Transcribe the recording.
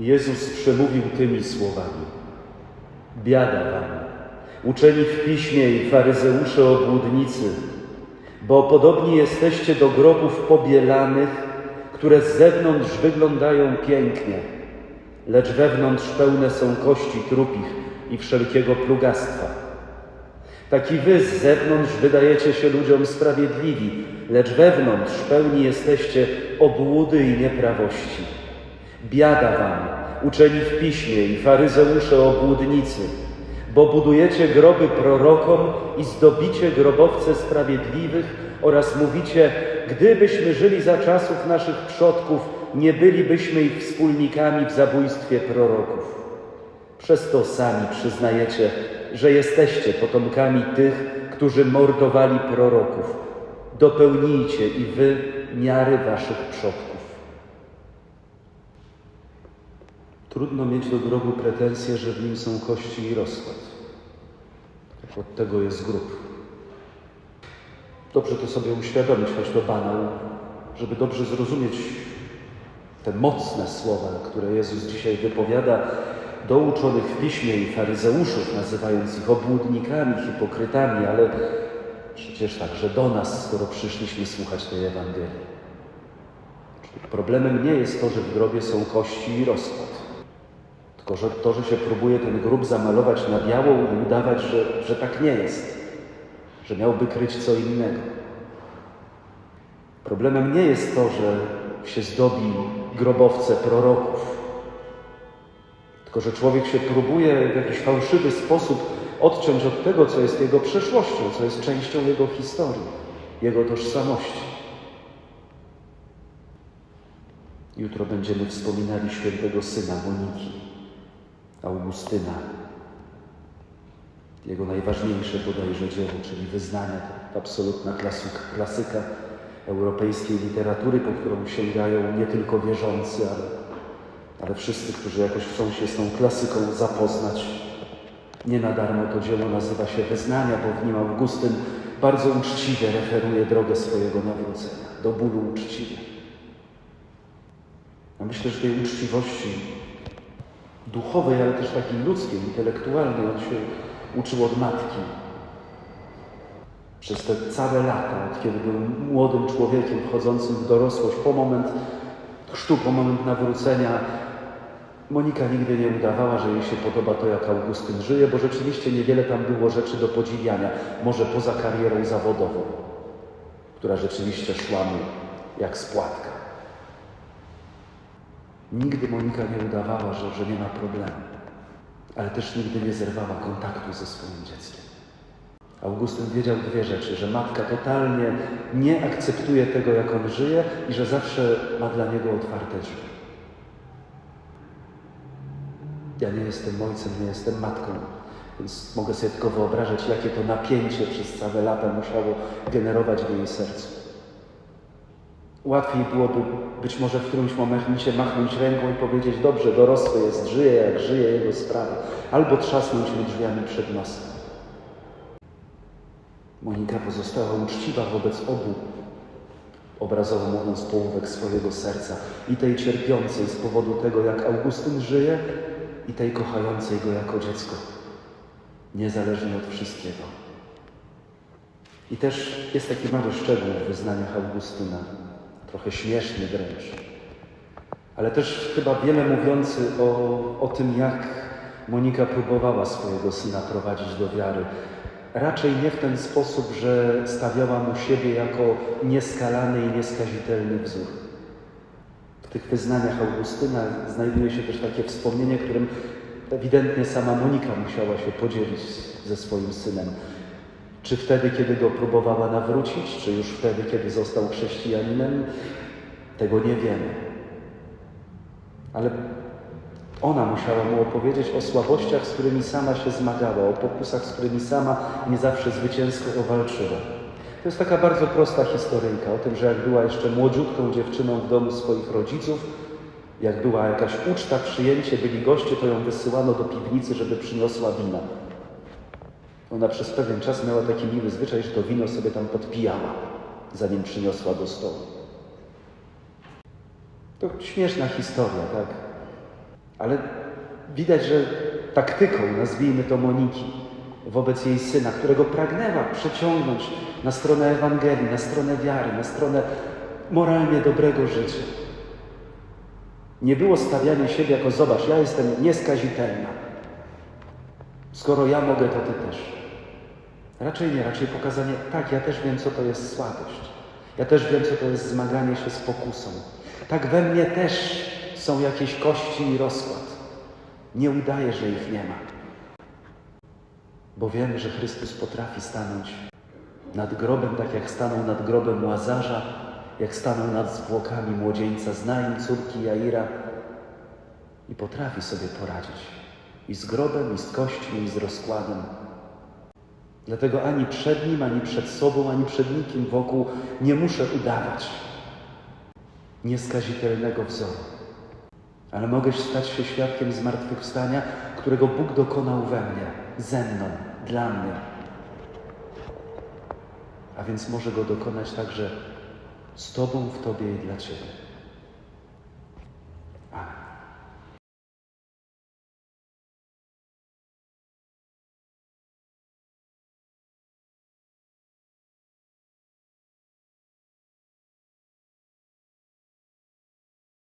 Jezus przemówił tymi słowami: Biada wam, uczeni w piśmie i faryzeusze obłudnicy, bo podobni jesteście do grobów pobielanych, które z zewnątrz wyglądają pięknie, lecz wewnątrz pełne są kości trupich i wszelkiego plugastwa. Taki wy z zewnątrz wydajecie się ludziom sprawiedliwi, lecz wewnątrz pełni jesteście obłudy i nieprawości. Biada wam, uczeni w piśmie i faryzeusze obłudnicy, bo budujecie groby prorokom i zdobicie grobowce sprawiedliwych oraz mówicie, gdybyśmy żyli za czasów naszych przodków, nie bylibyśmy ich wspólnikami w zabójstwie proroków. Przez to sami przyznajecie, że jesteście potomkami tych, którzy mordowali proroków. Dopełnijcie i wy miary waszych przodków. Trudno mieć do grobu pretensje, że w nim są kości i rozkład. Tak Od tego jest grób. Dobrze to sobie uświadomić, choć to banał, żeby dobrze zrozumieć te mocne słowa, które Jezus dzisiaj wypowiada do uczonych w piśmie i faryzeuszów, nazywając ich obłudnikami, hipokrytami, ale przecież także do nas, skoro przyszliśmy słuchać tej Ewangelii. Problemem nie jest to, że w grobie są kości i rozkład, tylko że to, że się próbuje ten grób zamalować na biało i udawać, że, że tak nie jest, że miałby kryć co innego. Problemem nie jest to, że się zdobi grobowce proroków, tylko że człowiek się próbuje w jakiś fałszywy sposób odciąć od tego, co jest jego przeszłością, co jest częścią jego historii, jego tożsamości. Jutro będziemy wspominali świętego syna Moniki, Augustyna. Jego najważniejsze bodajże dzieło, czyli wyznania, to absolutna klasyka, klasyka europejskiej literatury, po którą sięgają nie tylko wierzący, ale, ale wszyscy, którzy jakoś chcą się z tą klasyką zapoznać. Nie na darmo to dzieło nazywa się Wyznania, bo w nim Augustyn bardzo uczciwie referuje drogę swojego nawrócenia, do bólu uczciwie. Ja myślę, że tej uczciwości duchowej, ale też takiej ludzkiej, intelektualnej, on się uczył od matki. Przez te całe lata, od kiedy był młodym człowiekiem wchodzącym w dorosłość, po moment chrztu, po moment nawrócenia, Monika nigdy nie udawała, że jej się podoba to, jak Augustyn żyje, bo rzeczywiście niewiele tam było rzeczy do podziwiania, może poza karierą zawodową, która rzeczywiście szła mu jak spłatka. Nigdy Monika nie udawała, że, że nie ma problemu, ale też nigdy nie zerwała kontaktu ze swoim dzieckiem. Augustyn wiedział dwie rzeczy, że matka totalnie nie akceptuje tego, jak on żyje i że zawsze ma dla niego otwarte drzwi. Ja nie jestem ojcem, nie jestem matką, więc mogę sobie tylko wyobrażać, jakie to napięcie przez całe lata musiało generować w jej sercu. Łatwiej byłoby być może w którymś momencie machnąć ręką i powiedzieć, dobrze, dorosły jest, żyje jak żyje jego sprawa, albo trzasnąć mu drzwiami przed nosem. Monika pozostała uczciwa wobec obu, obrazowo mówiąc, połówek swojego serca, i tej cierpiącej z powodu tego, jak Augustyn żyje, i tej kochającej go jako dziecko, niezależnie od wszystkiego. I też jest taki mały szczegół w wyznaniach Augustyna, trochę śmieszny wręcz, ale też chyba wiele mówiący o, o tym, jak Monika próbowała swojego syna prowadzić do wiary. Raczej nie w ten sposób, że stawiała mu siebie jako nieskalany i nieskazitelny wzór. W tych wyznaniach Augustyna znajduje się też takie wspomnienie, którym ewidentnie sama Monika musiała się podzielić ze swoim synem. Czy wtedy, kiedy go próbowała nawrócić, czy już wtedy, kiedy został chrześcijaninem, tego nie wiemy. Ale ona musiała mu opowiedzieć o słabościach, z którymi sama się zmagała, o pokusach, z którymi sama nie zawsze zwycięsko walczyła. To jest taka bardzo prosta historyjka o tym, że jak była jeszcze młodziutką dziewczyną w domu swoich rodziców, jak była jakaś uczta, przyjęcie, byli goście, to ją wysyłano do piwnicy, żeby przyniosła wina. Ona przez pewien czas miała taki miły zwyczaj, że to wino sobie tam podpijała, zanim przyniosła do stołu. To śmieszna historia, tak? Ale widać, że taktyką, nazwijmy to Moniki, wobec jej syna, którego pragnęła przeciągnąć na stronę Ewangelii, na stronę wiary, na stronę moralnie dobrego życia. Nie było stawianie siebie jako zobacz, ja jestem nieskazitelna. Skoro ja mogę, to ty też. Raczej nie, raczej pokazanie, tak, ja też wiem, co to jest słabość. Ja też wiem, co to jest zmaganie się z pokusą. Tak, we mnie też są jakieś kości i rozkład. Nie udaję, że ich nie ma. Bo wiem, że Chrystus potrafi stanąć nad grobem, tak jak stanął nad grobem Łazarza, jak stanął nad zwłokami młodzieńca z Naim, córki Jaira i potrafi sobie poradzić i z grobem, i z kośćmi, i z rozkładem. Dlatego ani przed nim, ani przed sobą, ani przed nikim wokół nie muszę udawać nieskazitelnego wzoru. Ale mogę stać się świadkiem zmartwychwstania, którego Bóg dokonał we mnie, ze mną, dla mnie. A więc może go dokonać także z Tobą, w Tobie i dla Ciebie.